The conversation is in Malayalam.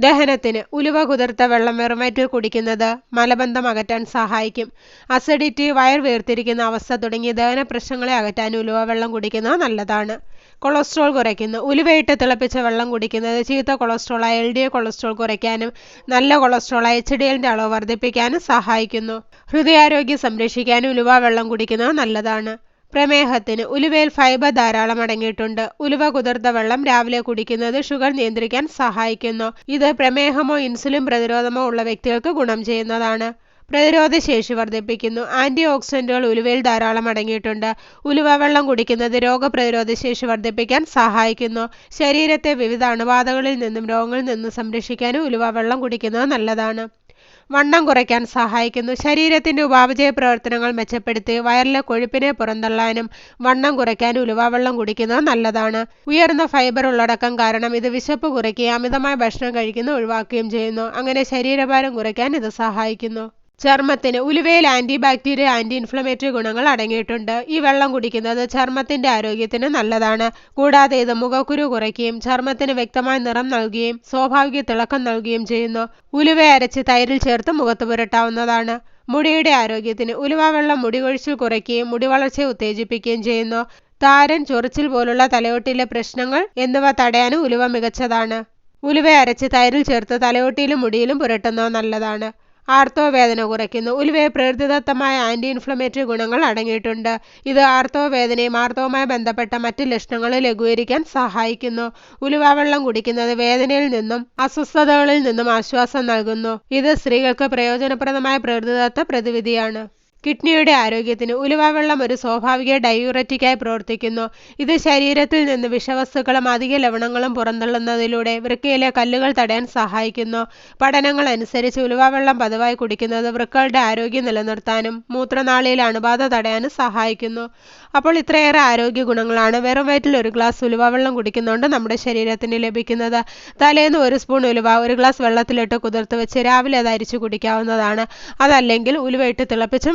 ദഹനത്തിന് ഉലുവ കുതിർത്ത വെള്ളം വെറുമേറ്റിൽ കുടിക്കുന്നത് മലബന്ധം അകറ്റാൻ സഹായിക്കും. അസിഡിറ്റി വയർ വീർത്തിരിക്കുന്ന അവസ്ഥ തുടങ്ങിയ ദഹന പ്രശ്നങ്ങളെ അകറ്റാൻ ഉലുവ വെള്ളം കുടിക്കുന്നത് നല്ലതാണ്. കൊളസ്ട്രോൾ കുറയ്ക്കുന്നു. ഉലുവയിട്ട് തിളപ്പിച്ച വെള്ളം കുടിക്കുന്നത് ചീത്ത കൊളസ്ട്രോളായ എൽ ഡി എ കൊളസ്ട്രോൾ കുറയ്ക്കാനും നല്ല കൊളസ്ട്രോളായ എച്ച് ഡി എല്ലിന്റെ അളവ് വർദ്ധിപ്പിക്കാനും സഹായിക്കുന്നു. ഹൃദയാരോഗ്യം സംരക്ഷിക്കാനും ഉലുവ വെള്ളം കുടിക്കുന്നത് നല്ലതാണ്. പ്രമേഹത്തിന് ഉലുവയിൽ ഫൈബർ ധാരാളം അടങ്ങിയിട്ടുണ്ട്. ഉലുവ കുതിർത്ത വെള്ളം രാവിലെ കുടിക്കുന്നത് ഷുഗർ നിയന്ത്രിക്കാൻ സഹായിക്കുന്നു. ഇത് പ്രമേഹമോ ഇൻസുലിൻ പ്രതിരോധമോ ഉള്ള വ്യക്തികൾക്ക് ഗുണം ചെയ്യുന്നതാണ്. പ്രതിരോധ ശേഷി വർദ്ധിപ്പിക്കുന്നു. ആന്റി ഓക്സിഡന്റുകൾ ഉലുവയിൽ ധാരാളം അടങ്ങിയിട്ടുണ്ട്. ഉലുവ വെള്ളം കുടിക്കുന്നത് രോഗപ്രതിരോധ ശേഷി വർദ്ധിപ്പിക്കാൻ സഹായിക്കുന്നു. ശരീരത്തെ വിവിധ അണുബാധകളിൽ നിന്നും രോഗങ്ങളിൽ നിന്നും സംരക്ഷിക്കാനും ഉലുവ വെള്ളം കുടിക്കുന്നത് നല്ലതാണ്. വണ്ണം കുറയ്ക്കാൻ സഹായിക്കുന്നു. ശരീരത്തിന്റെ ഉപാപചയ പ്രവർത്തനങ്ങൾ മെച്ചപ്പെടുത്തി വയറിലെ കൊഴുപ്പിനെ പുറന്തള്ളാനും വണ്ണം കുറയ്ക്കാനും ഉലുവാവെള്ളം കുടിക്കുന്നത് നല്ലതാണ്. ഉയർന്ന ഫൈബർ ഉള്ളടക്കം കാരണം ഇത് വിശപ്പ് കുറയ്ക്കുകയും അമിതമായ ഭക്ഷണം കഴിക്കുന്നത് ഒഴിവാക്കുകയും ചെയ്യുന്നു. അങ്ങനെ ശരീരഭാരം കുറയ്ക്കാൻ ഇത് സഹായിക്കുന്നു. ചർമ്മത്തിന് ഉലുവയിൽ ആന്റി ബാക്ടീരിയ ആന്റി ഇൻഫ്ലമേറ്ററി ഗുണങ്ങൾ അടങ്ങിയിട്ടുണ്ട്. ഈ വെള്ളം കുടിക്കുന്നത് ചർമ്മത്തിന്റെ ആരോഗ്യത്തിന് നല്ലതാണ്. കൂടാതെ ഇത് മുഖക്കുരു കുറയ്ക്കുകയും ചർമ്മത്തിന് വ്യക്തമായ നിറം നൽകുകയും സ്വാഭാവിക തിളക്കം നൽകുകയും ചെയ്യുന്നു. ഉലുവ അരച്ച് തൈരിൽ ചേർത്ത് മുഖത്ത് പുരട്ടാവുന്നതാണ്. മുടിയുടെ ആരോഗ്യത്തിന് ഉലുവ വെള്ളം മുടി കൊഴിച്ചിൽ കുറയ്ക്കുകയും മുടി വളർച്ചയെ ഉത്തേജിപ്പിക്കുകയും ചെയ്യുന്നു. താരൻ ചൊറിച്ചിൽ പോലുള്ള തലയോട്ടിയിലെ പ്രശ്നങ്ങൾ എന്നിവ തടയാനും ഉലുവ മികച്ചതാണ്. ഉലുവ അരച്ച് തൈരിൽ ചേർത്ത് തലയോട്ടിയിലും മുടിയിലും പുരട്ടുന്നത് നല്ലതാണ്. ആർത്തവവേദന കുറയ്ക്കുന്നു. ഉലുവയെ പ്രകൃതിദത്തമായ ആന്റി ഇൻഫ്ലമേറ്ററി ഗുണങ്ങൾ അടങ്ങിയിട്ടുണ്ട്. ഇത് ആർത്തവവേദനയും ആർത്തവവുമായി ബന്ധപ്പെട്ട മറ്റ് ലക്ഷണങ്ങൾ ലഘൂകരിക്കാൻ സഹായിക്കുന്നു. ഉലുവ വെള്ളം കുടിക്കുന്നത് വേദനയിൽ നിന്നും അസ്വസ്ഥതകളിൽ നിന്നും ആശ്വാസം നൽകുന്നു. ഇത് സ്ത്രീകൾക്ക് പ്രയോജനപ്രദമായ പ്രകൃതിദത്ത പ്രതിവിധിയാണ്. കിഡ്നിയുടെ ആരോഗ്യത്തിന് ഉലുവാവെള്ളം ഒരു സ്വാഭാവിക ഡയൂററ്റിക്കായി പ്രവർത്തിക്കുന്നു. ഇത് ശരീരത്തിൽ നിന്ന് വിഷവസ്തുക്കളും അധിക ലവണങ്ങളും പുറന്തള്ളുന്നതിലൂടെ വൃക്കയിലെ കല്ലുകൾ തടയാൻ സഹായിക്കുന്നു. പഠനങ്ങൾ അനുസരിച്ച് ഉലുവാവെള്ളം പതിവായി കുടിക്കുന്നത് വൃക്കകളുടെ ആരോഗ്യം നിലനിർത്താനും മൂത്രനാളിയിൽ അണുബാധ തടയാനും സഹായിക്കുന്നു. അപ്പോൾ ഇത്രയേറെ ആരോഗ്യ ഗുണങ്ങളാണ് വെറും വയറ്റിൽ ഒരു ഗ്ലാസ് ഉലുവാവെള്ളം കുടിക്കുന്നതുകൊണ്ട് നമ്മുടെ ശരീരത്തിന് ലഭിക്കുന്നത്. തലേന്ന് ഒരു സ്പൂൺ ഉലുവ ഒരു ഗ്ലാസ് വെള്ളത്തിലിട്ട് കുതിർത്ത് വെച്ച് രാവിലെ അത് അരിച്ചു കുടിക്കാവുന്നതാണ്. അതല്ലെങ്കിൽ ഉലുവയിട്ട് തിളപ്പിച്ചും